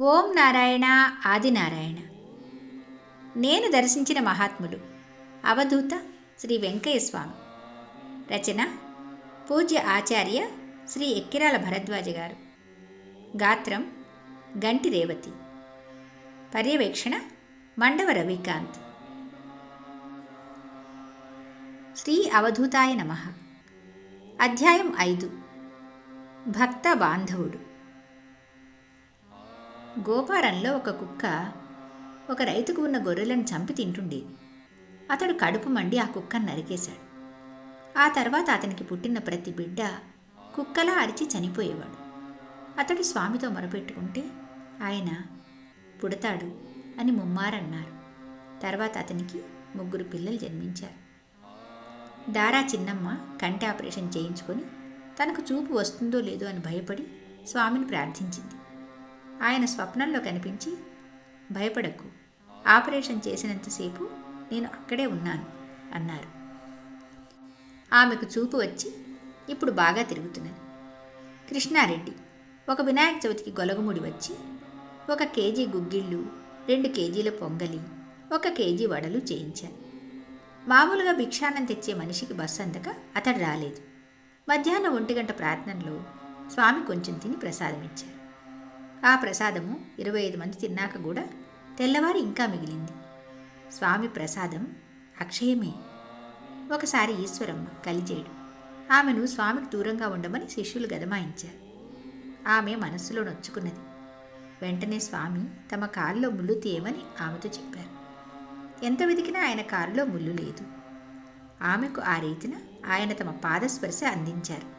ఓం నారాయణ ఆదినారాయణ నేను దర్శించిన మహాత్ములు. అవధూత శ్రీ వెంకయ్య స్వామి రచన పూజ్య ఆచార్య శ్రీ ఎక్కిరాల భరద్వాజ గారు. గాత్రం గంటి రేవతి. పర్యవేక్షణ మండవ రవికాంత్. శ్రీ అవధూతాయ నమ. అధ్యాయం ఐదు. భక్త బాంధవుడు. గోపారంలో ఒక కుక్క ఒక రైతుకు ఉన్న గొర్రెలను చంపి తింటుండేది. అతడు కడుపు మండి ఆ కుక్కను నరికేశాడు. ఆ తర్వాత అతనికి పుట్టిన ప్రతి బిడ్డ కుక్కలా అరిచి చనిపోయేవాడు. అతడు స్వామితో మొరపెట్టుకుంటే ఆయన పుడతాడు అని ముమ్మారన్నారు. తర్వాత అతనికి ముగ్గురు పిల్లలు జన్మించారు. దారా చిన్నమ్మ కంటి ఆపరేషన్ చేయించుకొని తనకు చూపు వస్తుందో లేదో అని భయపడి స్వామిని ప్రార్థించింది. ఆయన స్వప్నంలో కనిపించి భయపడకు. ఆపరేషన్ చేసినంతసేపు నేను అక్కడే ఉన్నాను అన్నారు. ఆమెకు చూపు వచ్చి ఇప్పుడు బాగా తిరుగుతున్నది కృష్ణారెడ్డి ఒక వినాయక చవితికి గొలగముడి వచ్చి ఒక కేజీ గుగ్గిళ్ళు రెండు కేజీల పొంగలి ఒక కేజీ వడలు చేయించాను మామూలుగా భిక్షాన్నం తెచ్చే మనిషికి బస్సు అందక అతడు రాలేదు. మధ్యాహ్నం ఒంటి గంట ప్రార్థనలో స్వామి కొంచెం తిని ప్రసాదం ఇచ్చారు ఆ ప్రసాదము ఇరవై ఐదు మంది తిన్నాక కూడా తెల్లవారి ఇంకా మిగిలింది. స్వామి ప్రసాదం అక్షయమే. ఒకసారి ఈశ్వరమ్మ కలిజేడు. ఆమెను స్వామికి దూరంగా ఉండమని శిష్యులు గదమాయించారు. ఆమె మనస్సులో నొచ్చుకున్నది. వెంటనే స్వామి తమ కారులో ముళ్ళు తీయమని ఆమెతో చెప్పారు. ఎంత వెతికినా ఆయన కారులో ముళ్ళు లేదు. ఆమెకు ఆ రీతిన ఆయన తమ పాదస్పర్శ అందించారు.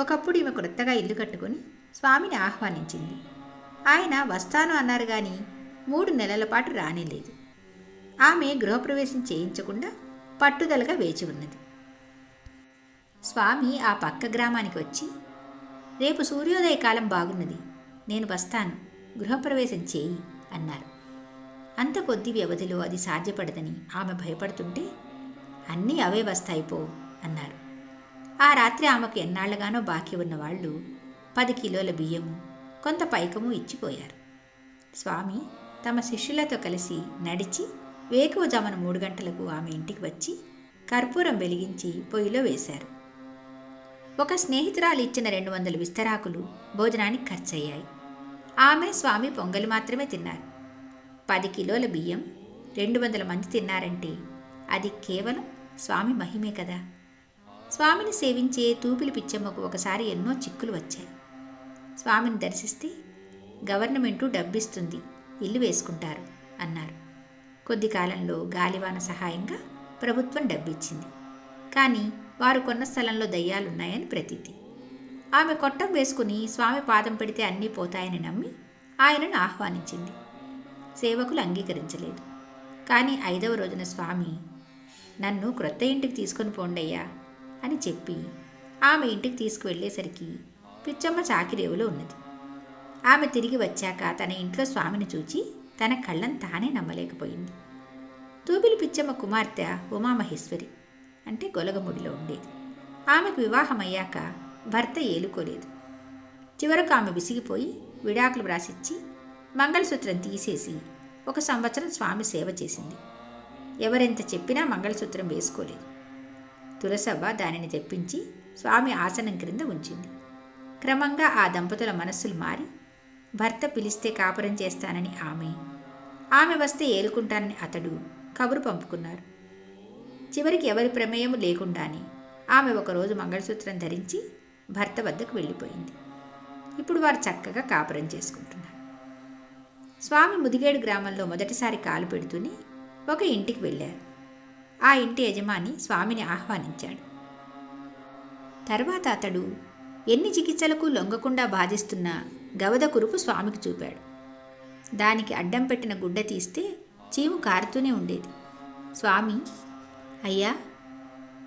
ఒకప్పుడు ఈమె క్రొత్తగా ఇల్లు కట్టుకొని స్వామిని ఆహ్వానించింది. ఆయన వస్తాను అన్నారు కానీ మూడు నెలల పాటు రానేలేదు. ఆమె గృహప్రవేశం చేయించకుండా పట్టుదలగా వేచి ఉన్నది. స్వామి ఆ పక్క గ్రామానికి వచ్చి రేపు సూర్యోదయ కాలం బాగున్నది. నేను వస్తాను. గృహప్రవేశం చేయి అన్నారు. అంత కొద్ది వ్యవధిలో అది సాధ్యపడదని ఆమె భయపడుతుంటే అన్నీ అవే వస్తాయి పో అన్నారు. ఆ రాత్రి ఆమెకు ఎన్నాళ్ళుగానో బాకీ ఉన్న వాళ్ళు పది కిలోల బియ్యము కొంత పైకము ఇచ్చిపోయారు. స్వామి తమ శిష్యులతో కలిసి నడిచి వేకువజామున మూడు గంటలకు ఆమె ఇంటికి వచ్చి కర్పూరం వెలిగించి పొయ్యిలో వేశారు. ఒక స్నేహితురాలు ఇచ్చిన రెండు వందల విస్తరాకులు భోజనానికి ఖర్చయ్యాయి. ఆమె స్వామి పొంగలి మాత్రమే తిన్నారు. పది కిలోల బియ్యం రెండు వందల మంది తిన్నారంటే అది కేవలం స్వామి మహిమే కదా. స్వామిని సేవించే తూపిలి పిచ్చమ్మకు ఒకసారి ఎన్నో చిక్కులు వచ్చాయి. స్వామిని దర్శిస్తే గవర్నమెంటు డబ్బిస్తుంది ఇల్లు వేసుకుంటారు అన్నారు. కొద్ది కాలంలో గాలివాన సహాయంగా ప్రభుత్వం డబ్బిచ్చింది. కానీ వారు కొన్న స్థలంలో దయ్యాలున్నాయని ప్రతీతి. ఆమె కొట్టం వేసుకుని స్వామి పాదం పెడితే అన్నీ పోతాయని నమ్మి ఆయనను ఆహ్వానించింది. సేవకులు అంగీకరించలేదు. కానీ ఐదవ రోజున స్వామి నన్ను క్రొత్త ఇంటికి తీసుకొని పోండయ్యా అని చెప్పి ఆమె ఇంటికి తీసుకువెళ్ళేసరికి పిచ్చమ్మ చాకిరేవులో ఉన్నది. ఆమె తిరిగి వచ్చాక తన ఇంట్లో స్వామిని చూచి తన కళ్ళను తానే నమ్మలేకపోయింది. తూబిలి పిచ్చమ్మ కుమార్తె ఉమామహేశ్వరి అంటే గొలగముడిలో ఉండేది. ఆమెకు వివాహం అయ్యాక భర్త ఏలుకోలేదు. చివరకు ఆమె విసిగిపోయి విడాకులు వ్రాసిచ్చి మంగళసూత్రం తీసేసి ఒక సంవత్సరం స్వామి సేవ చేసింది. ఎవరెంత చెప్పినా మంగళసూత్రం వేసుకోలేదు. తులసవ్వ దానిని తెప్పించి స్వామి ఆసనం క్రింద ఉంచింది. క్రమంగా ఆ దంపతుల మనస్సులు మారి భర్త పిలిస్తే కాపురం చేస్తానని ఆమె. ఆమె వస్తే ఏలుకుంటానని అతడు కబురు పంపుకున్నారు. చివరికి ఎవరి ప్రమేయం లేకుండానే ఆమె ఒకరోజు మంగళసూత్రం ధరించి భర్త వద్దకు వెళ్ళిపోయింది. ఇప్పుడు వారు చక్కగా కాపురం చేసుకుంటున్నారు. స్వామి ముదిగేడు గ్రామంలో మొదటిసారి కాలు పెడుతూనే ఒక ఇంటికి వెళ్ళారు. ఆ ఇంటి యజమాని స్వామిని ఆహ్వానించాడు. తర్వాత అతడు ఎన్ని చికిత్సలకు లొంగకుండా బాధిస్తున్న గవద కురుపు స్వామికి చూపాడు. దానికి అడ్డం పెట్టిన గుడ్డ తీస్తే చీము కారుతూనే ఉండేది. స్వామి అయ్యా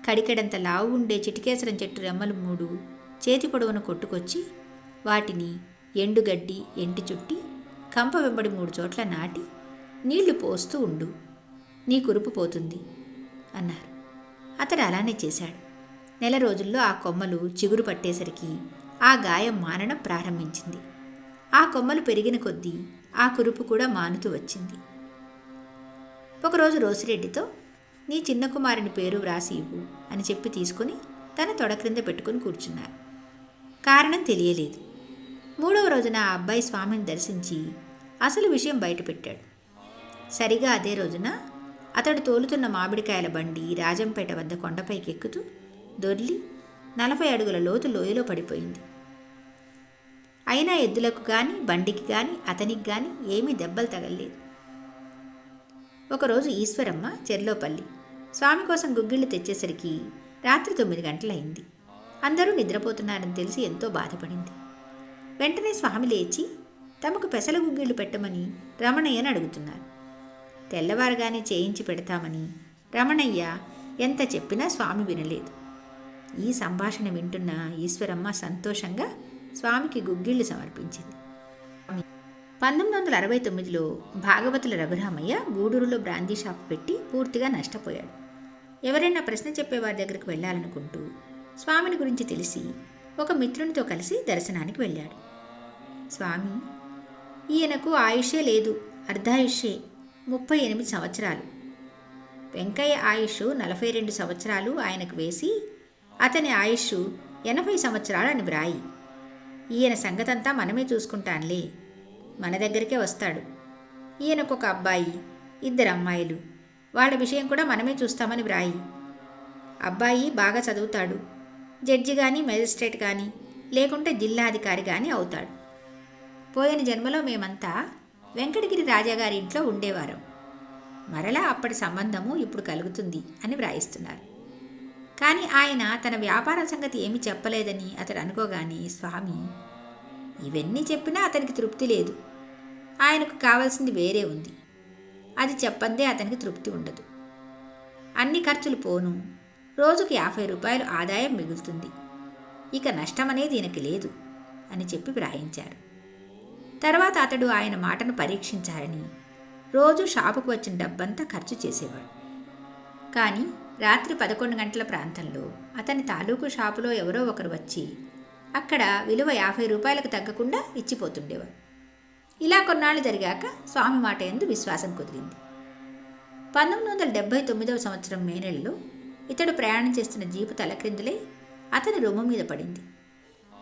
కడికెడంత లావు ఉండే చిటికేసరం చెట్టు రెమ్మలు మూడు చేతి పొడవును కొట్టుకొచ్చి వాటిని ఎండుగడ్డి ఎంటి చుట్టి కంప వెంబడి మూడు చోట్ల నాటి నీళ్ళు పోస్తూ ఉండు. నీ కురుపు పోతుంది అన్నారు. అతడు అలానే చేశాడు. నెల రోజుల్లో ఆ కొమ్మలు చిగురు పట్టేసరికి ఆ గాయం మానడం ప్రారంభించింది. ఆ కొమ్మలు పెరిగిన కొద్దీ ఆ కురుపు కూడా మానుతూ వచ్చింది. ఒకరోజు రోసిరెడ్డితో నీ చిన్న కుమారుని పేరు వ్రాసి ఇవ్వు అని చెప్పి తీసుకుని తన తొడ క్రింద పెట్టుకుని కూర్చున్నారు. కారణం తెలియలేదు. మూడవ రోజున ఆ అబ్బాయి స్వామిని దర్శించి అసలు విషయం బయటపెట్టాడు. సరిగా అదే రోజున అతడు తోలుతున్న మామిడికాయల బండి రాజంపేట వద్ద కొండపైకి ఎక్కుతూ దొర్లి నలభై అడుగుల లోతు లోయలో పడిపోయింది. అయినా ఎద్దులకు కానీ బండికి కానీ అతనికి కానీ ఏమీ దెబ్బలు తగలలేదు. ఒకరోజు ఈశ్వరమ్మ చెర్లోపల్లి స్వామి కోసం గుగ్గిళ్ళు తెచ్చేసరికి రాత్రి తొమ్మిది గంటలైంది. అందరూ నిద్రపోతున్నారని తెలిసి ఎంతో బాధపడింది. వెంటనే స్వామి లేచి తమకు పెసల గుగ్గిళ్ళు పెట్టమని రమణయ్యని అడుగుతున్నారు. తెల్లవారుగానే చేయించి పెడతామని రమణయ్య ఎంత చెప్పినా స్వామి వినలేదు. ఈ సంభాషణ వింటున్న ఈశ్వరమ్మ సంతోషంగా స్వామికి గుగ్గిళ్ళు సమర్పించింది. పంతొమ్మిది వందల అరవై తొమ్మిదిలో భాగవతుల రఘురామయ్య గూడూరులో బ్రాందీ షాప్ పెట్టి పూర్తిగా నష్టపోయాడు. ఎవరైనా ప్రశ్న చెప్పేవారి దగ్గరికి వెళ్ళాలనుకుంటూ స్వామిని గురించి తెలిసి ఒక మిత్రునితో కలిసి దర్శనానికి వెళ్ళాడు. స్వామి ఈయనకు ఆయుషే లేదు అర్ధాయుష్యే ముప్పై ఎనిమిది సంవత్సరాలు. వెంకయ్య ఆయుష్ నలభై రెండు సంవత్సరాలు ఆయనకు వేసి అతని ఆయుష్ ఎనభై సంవత్సరాలు అని వ్రాయి ఈయన సంగతంతా మనమే చూసుకుంటానులే. మన దగ్గరికే వస్తాడు. ఈయనకు ఒక అబ్బాయి ఇద్దరు అమ్మాయిలు. వాళ్ళ విషయం కూడా మనమే చూస్తామని వ్రాయి. అబ్బాయి బాగా చదువుతాడు. జడ్జి కానీ మేజిస్ట్రేట్ కానీ లేకుంటే జిల్లాధికారి కానీ అవుతాడు. పోయిన జన్మలో మేమంతా వెంకటగిరి రాజాగారి ఇంట్లో ఉండేవారం. మరలా అప్పటి సంబంధము ఇప్పుడు కలుగుతుంది అని వ్రాయిస్తున్నారు. కానీ ఆయన తన వ్యాపారం సంగతి ఏమీ చెప్పలేదని అతడు అనుకోగానే స్వామి ఇవన్నీ చెప్పినా అతనికి తృప్తి లేదు. ఆయనకు కావాల్సింది వేరే ఉంది. అది చెప్పందే అతనికి తృప్తి ఉండదు. అన్ని ఖర్చులు పోను. రోజుకి యాభై రూపాయలు ఆదాయం మిగులుతుంది. ఇక నష్టమనేది ఈయనకి లేదు అని చెప్పి వ్రాయించారు. తర్వాత అతడు ఆయన మాటను పరీక్షించారని రోజు షాపుకు వచ్చిన డబ్బంతా ఖర్చు చేసేవాడు. కానీ రాత్రి పదకొండు గంటల ప్రాంతంలో అతని తాలూకు షాపులో ఎవరో ఒకరు వచ్చి అక్కడ విలువ యాభై రూపాయలకు తగ్గకుండా ఇచ్చిపోతుండేవాడు ఇలా కొన్నాళ్ళు జరిగాక స్వామి మాట ఎందు విశ్వాసం కుదిరింది. పంతొమ్మిది వందల డెబ్భై తొమ్మిదవ సంవత్సరం మే నెలలో ఇతడు ప్రయాణం చేస్తున్న జీపు తలక్రిందులై అతని రొమ్ము మీద పడింది.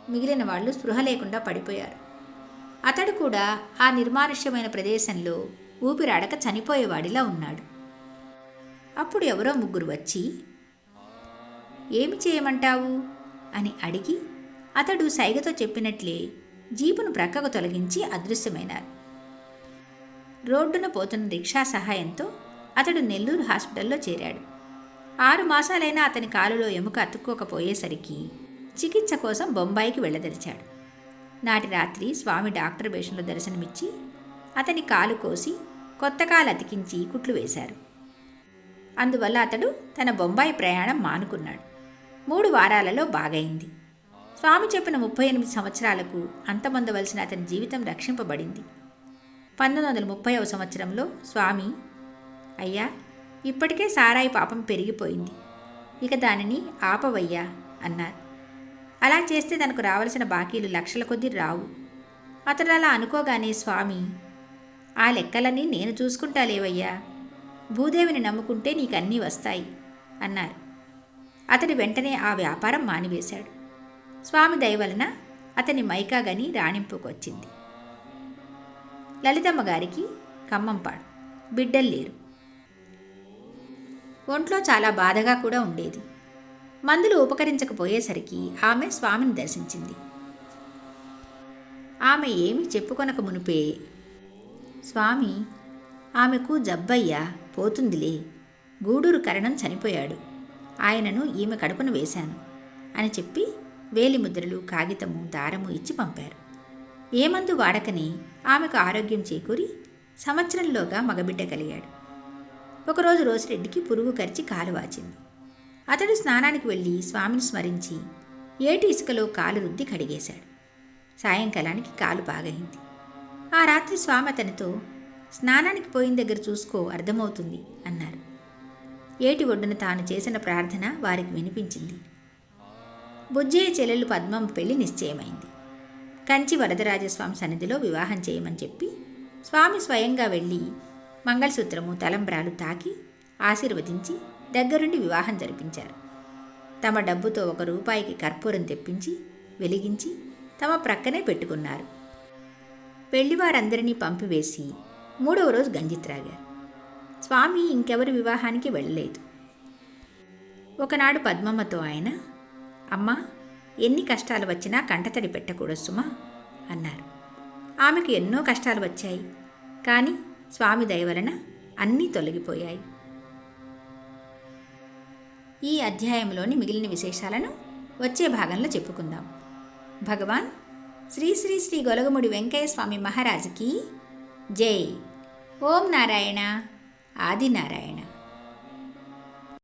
మిగిలిన వాళ్ళు స్పృహ లేకుండా పడిపోయారు. అతడు కూడా ఆ నిర్మానుష్యమైన ప్రదేశంలో ఊపిరాడక చనిపోయేవాడిలా ఉన్నాడు. అప్పుడు ఎవరో ముగ్గురు వచ్చి ఏమి చేయమంటావు? అని అడిగి అతడు సైగతో చెప్పినట్లే జీపును ప్రక్కకు తొలగించి అదృశ్యమైనారు. రోడ్డున పోతున్న రిక్షా సహాయంతో అతడు నెల్లూరు హాస్పిటల్లో చేరాడు. ఆరు మాసాలైనా అతని కాలులో ఎముక అతుక్కోకపోయేసరికి చికిత్స కోసం బొంబాయికి వెళ్ళదలిచాడు. నాటి రాత్రి స్వామి డాక్టర్ వేషంలో దర్శనమిచ్చి అతని కాలు కోసి కొత్త కాలు అతికించి కుట్లు వేశారు. అందువల్ల అతడు తన బొంబాయి ప్రయాణం మానుకున్నాడు. మూడు వారాలలో బాగైంది. స్వామి చెప్పిన ముప్పై ఎనిమిది సంవత్సరాలకు అంతమొందవలసిన అతని జీవితం రక్షింపబడింది. పంతొమ్మిది వందల ముప్పైవ సంవత్సరంలో స్వామి అయ్యా ఇప్పటికే సారాయి పాపం పెరిగిపోయింది. ఇక దానిని ఆపవయ్యా అన్నారు. అలా చేస్తే తనకు రావలసిన బాకీలు లక్షల కొద్దీ రావు. అతడు అలా అనుకోగానే స్వామి ఆ లెక్కలన్నీ నేను చూసుకుంటాలేవయ్యా భూదేవిని నమ్ముకుంటే నీకు అన్నీ వస్తాయి అన్నారు. అతడు వెంటనే ఆ వ్యాపారం మానివేశాడు. స్వామి దయవలన అతని మైకా గని రాణింపుకొచ్చింది. లలితమ్మ గారికి ఖమ్మంపాడు బిడ్డలు లేరు. ఒంట్లో చాలా బాధగా కూడా ఉండేది. మందులు ఉపకరించకపోయేసరికి ఆమె స్వామిని దర్శించింది. ఆమె ఏమి చెప్పుకొనక మునిపే స్వామి ఆమెకు జబ్బయ్య పోతుందిలే. గూడూరు కరణం చనిపోయాడు. ఆయనను ఈమె కడుపున వేశాను అని చెప్పి వేలిముద్రలు కాగితము దారము ఇచ్చి పంపారు. ఏ మందు వాడకని ఆమెకు ఆరోగ్యం చేకూరి సంవత్సరంలోగా మగబిడ్డ కలిగాడు. ఒకరోజు రోసిరెడ్డికి పురుగు కరిచి కాలు వాచింది. అతడు స్నానానికి వెళ్ళి స్వామిని స్మరించి ఏటి ఇసుకలో కాలు రుద్ది కడిగేశాడు. సాయంకాలానికి కాలు బాగైంది ఆ రాత్రి స్వామి అతనితో స్నానానికి పోయిన దగ్గర చూసుకో అర్థమవుతుంది అన్నారు. ఏటి ఒడ్డున తాను చేసిన ప్రార్థన వారికి వినిపించింది. బుజ్జయ్య చెల్లెలు పద్మం పెళ్ళి నిశ్చయమైంది. కంచి వరదరాజస్వామి సన్నిధిలో వివాహం చేయమని చెప్పి స్వామి స్వయంగా వెళ్ళి మంగళసూత్రము తలంబ్రాలు తాకి ఆశీర్వదించి దగ్గరుండి వివాహం జరిపించారు. తమ డబ్బుతో ఒక రూపాయికి కర్పూరం తెప్పించి వెలిగించి తమ ప్రక్కనే పెట్టుకున్నారు. పెళ్ళివారందరినీ పంపివేసి మూడవ రోజు గంజి త్రాగారు. స్వామి ఇంకెవరి వివాహానికి వెళ్ళలేదు. ఒకనాడు పద్మమ్మతో ఆయన అమ్మా ఎన్ని కష్టాలు వచ్చినా కంటతడి పెట్టకూడదు సుమా అన్నారు. ఆమెకు ఎన్నో కష్టాలు వచ్చాయి కానీ స్వామి దయ వలన అన్నీ తొలగిపోయాయి. ఈ అధ్యాయంలోని మిగిలిన విశేషాలను వచ్చే భాగంలో చెప్పుకుందాం. భగవాన్ శ్రీ శ్రీ శ్రీ గొలగముడి వెంకయ్య స్వామి మహారాజుకి జై! ఓం నారాయణ ఆదినారాయణ